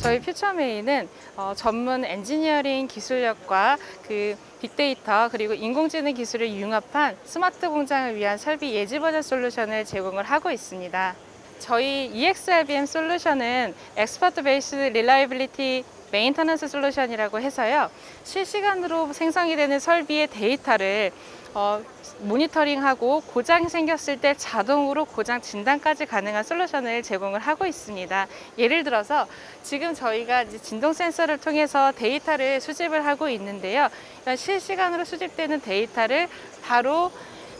저희 퓨처메이는 어, 전문 엔지니어링 기술력과 그 빅데이터 그리고 인공지능 기술을 융합한 스마트 공장을 위한 설비 예지 버전 솔루션을 제공을 하고 있습니다. 저희 EXRBM 솔루션은 엑스퍼트 베이스 릴라이빌리티 메인터넌스 솔루션이라고 해서요. 실시간으로 생성이 되는 설비의 데이터를 어, 모니터링하고 고장이 생겼을 때 자동으로 고장 진단까지 가능한 솔루션을 제공을 하고 있습니다. 예를 들어서 지금 저희가 진동 센서를 통해서 데이터를 수집을 하고 있는데요. 실시간으로 수집되는 데이터를 바로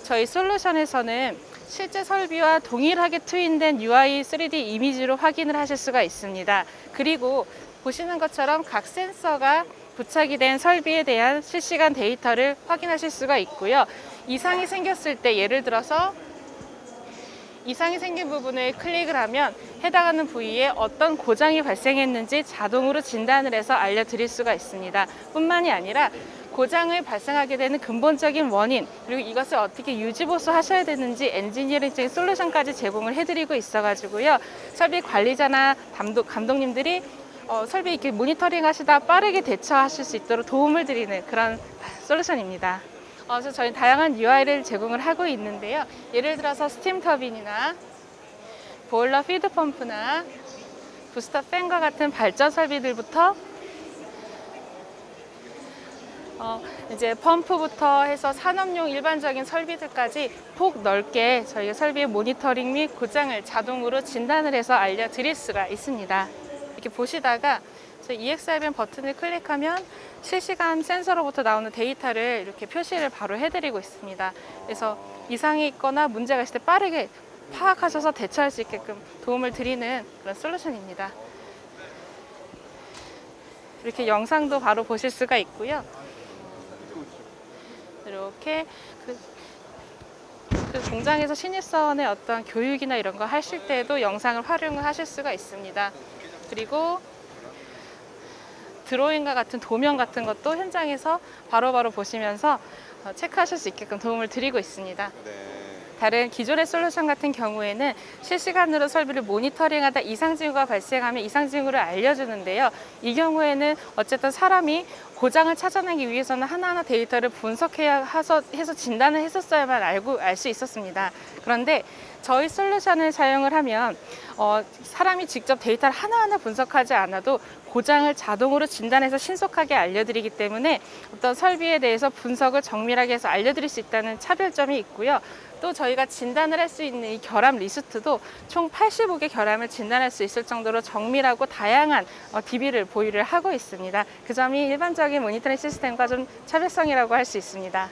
저희 솔루션에서는 실제 설비와 동일하게 투인된 UI 3D 이미지로 확인을 하실 수가 있습니다. 그리고 보시는 것처럼 각 센서가 부착이 된 설비에 대한 실시간 데이터를 확인하실 수가 있고요. 이상이 생겼을 때 예를 들어서 이상이 생긴 부분을 클릭을 하면 해당하는 부위에 어떤 고장이 발생했는지 자동으로 진단을 해서 알려드릴 수가 있습니다. 뿐만이 아니라 고장을 발생하게 되는 근본적인 원인 그리고 이것을 어떻게 유지보수 하셔야 되는지 엔지니어링적인 솔루션까지 제공을 해드리고 있어가지고요 설비 관리자나 감독, 감독님들이 어, 설비 이렇게 모니터링 하시다 빠르게 대처하실 수 있도록 도움을 드리는 그런 솔루션입니다. 어, 그래서 저희 다양한 UI를 제공을 하고 있는데요. 예를 들어서 스팀 터빈이나 보일러 피드 펌프나 부스터 팬과 같은 발전 설비들부터 어, 이제 펌프부터 해서 산업용 일반적인 설비들까지 폭 넓게 저희가 설비의 모니터링 및 고장을 자동으로 진단을 해서 알려드릴 수가 있습니다. 이렇게 보시다가 저 EXIBM 버튼을 클릭하면 실시간 센서로부터 나오는 데이터를 이렇게 표시를 바로 해드리고 있습니다. 그래서 이상이 있거나 문제가 있을 때 빠르게 파악하셔서 대처할 수 있게끔 도움을 드리는 그런 솔루션입니다. 이렇게 영상도 바로 보실 수가 있고요. 이렇게 그, 그 공장에서 신입사원의 어떤 교육이나 이런 거 하실 때도 영상을 활용을 하실 수가 있습니다. 그리고 드로잉과 같은 도면 같은 것도 현장에서 바로바로 보시면서 어, 체크하실 수 있게끔 도움을 드리고 있습니다. 다른 기존의 솔루션 같은 경우에는 실시간으로 설비를 모니터링하다 이상 징후가 발생하면 이상 징후를 알려주는데요. 이 경우에는 어쨌든 사람이 고장을 찾아내기 위해서는 하나하나 데이터를 분석해야 해서, 해서 진단을 했었어야만 알고 알 수 있었습니다. 그런데 저희 솔루션을 사용을 하면 어, 사람이 직접 데이터를 하나하나 분석하지 않아도 고장을 자동으로 진단해서 신속하게 알려드리기 때문에 어떤 설비에 대해서 분석을 정밀하게 해서 알려드릴 수 있다는 차별점이 있고요. 또 저희가 진단을 할 수 있는 이 결함 리스트도 총 85개 결함을 진단할 수 있을 정도로 정밀하고 다양한 어, DB를 보유를 하고 있습니다. 그 점이 일반적인 모니터링 시스템과 좀 차별성이라고 할 수 있습니다.